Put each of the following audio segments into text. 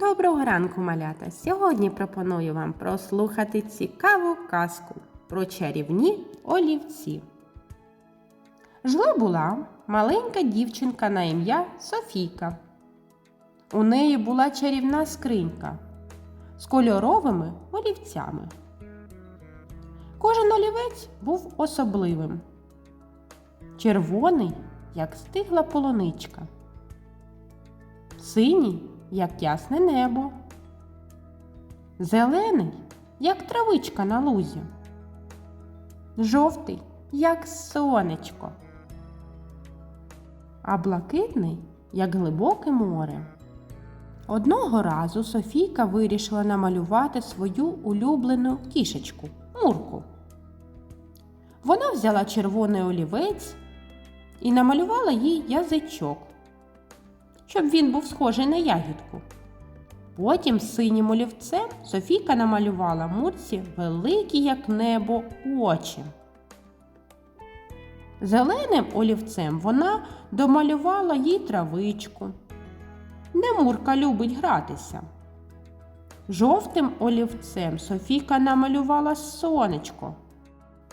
Доброго ранку, малята! Сьогодні пропоную вам прослухати цікаву казку про чарівні олівці. Жила була маленька дівчинка на ім'я Софійка. У неї була чарівна скринька з кольоровими олівцями. Кожен олівець був особливим. Червоний, як стигла полуничка. Синій, як ясне небо. Зелений, як травичка на лузі. Жовтий, як сонечко. А блакитний, як глибоке море. Одного разу Софійка вирішила намалювати свою улюблену кішечку Мурку. Вона взяла червоний олівець і намалювала їй язичок, щоб він був схожий на ягідку. Потім синім олівцем Софійка намалювала Мурці великі, як небо, очі. Зеленим олівцем вона домалювала їй травичку, де Мурка любить гратися. Жовтим олівцем Софійка намалювала сонечко,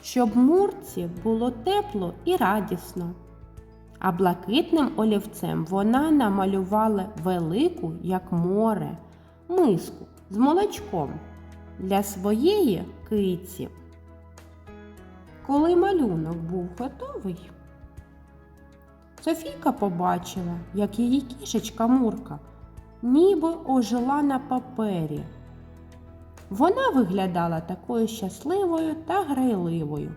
щоб Мурці було тепло і радісно. А блакитним олівцем вона намалювала велику, як море, миску з молочком для своєї киці. Коли малюнок був готовий, Софійка побачила, як її кішечка Мурка ніби ожила на папері. Вона виглядала такою щасливою та грайливою.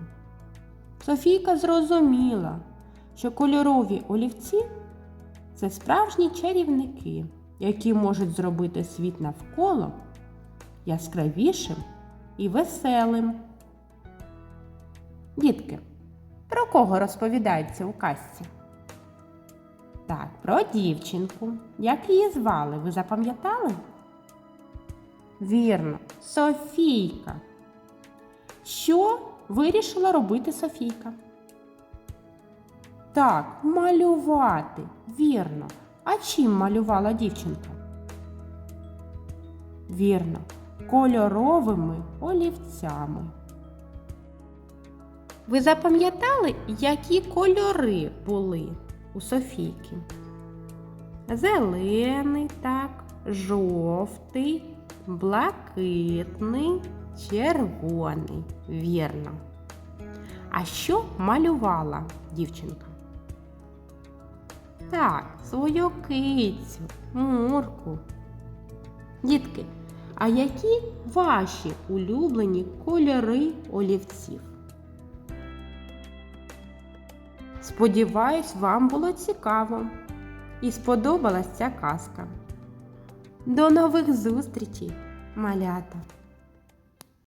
Софійка зрозуміла, що кольорові олівці це справжні чарівники, які можуть зробити світ навколо яскравішим і веселим. Дітки, про кого розповідається у казці? Так, про дівчинку. Як її звали, ви запам'ятали? Вірно, Софійка. Що вирішила робити Софійка? Так, малювати. Вірно. А чим малювала дівчинка? Вірно, кольоровими олівцями. Ви запам'ятали, які кольори були у Софійки? Зелений, так, жовтий, блакитний, червоний. Вірно. А що малювала дівчинка? Так, свою кицю, мурку. Дітки, а які ваші улюблені кольори олівців? Сподіваюсь, вам було цікаво і сподобалась ця казка. До нових зустрічей, малята!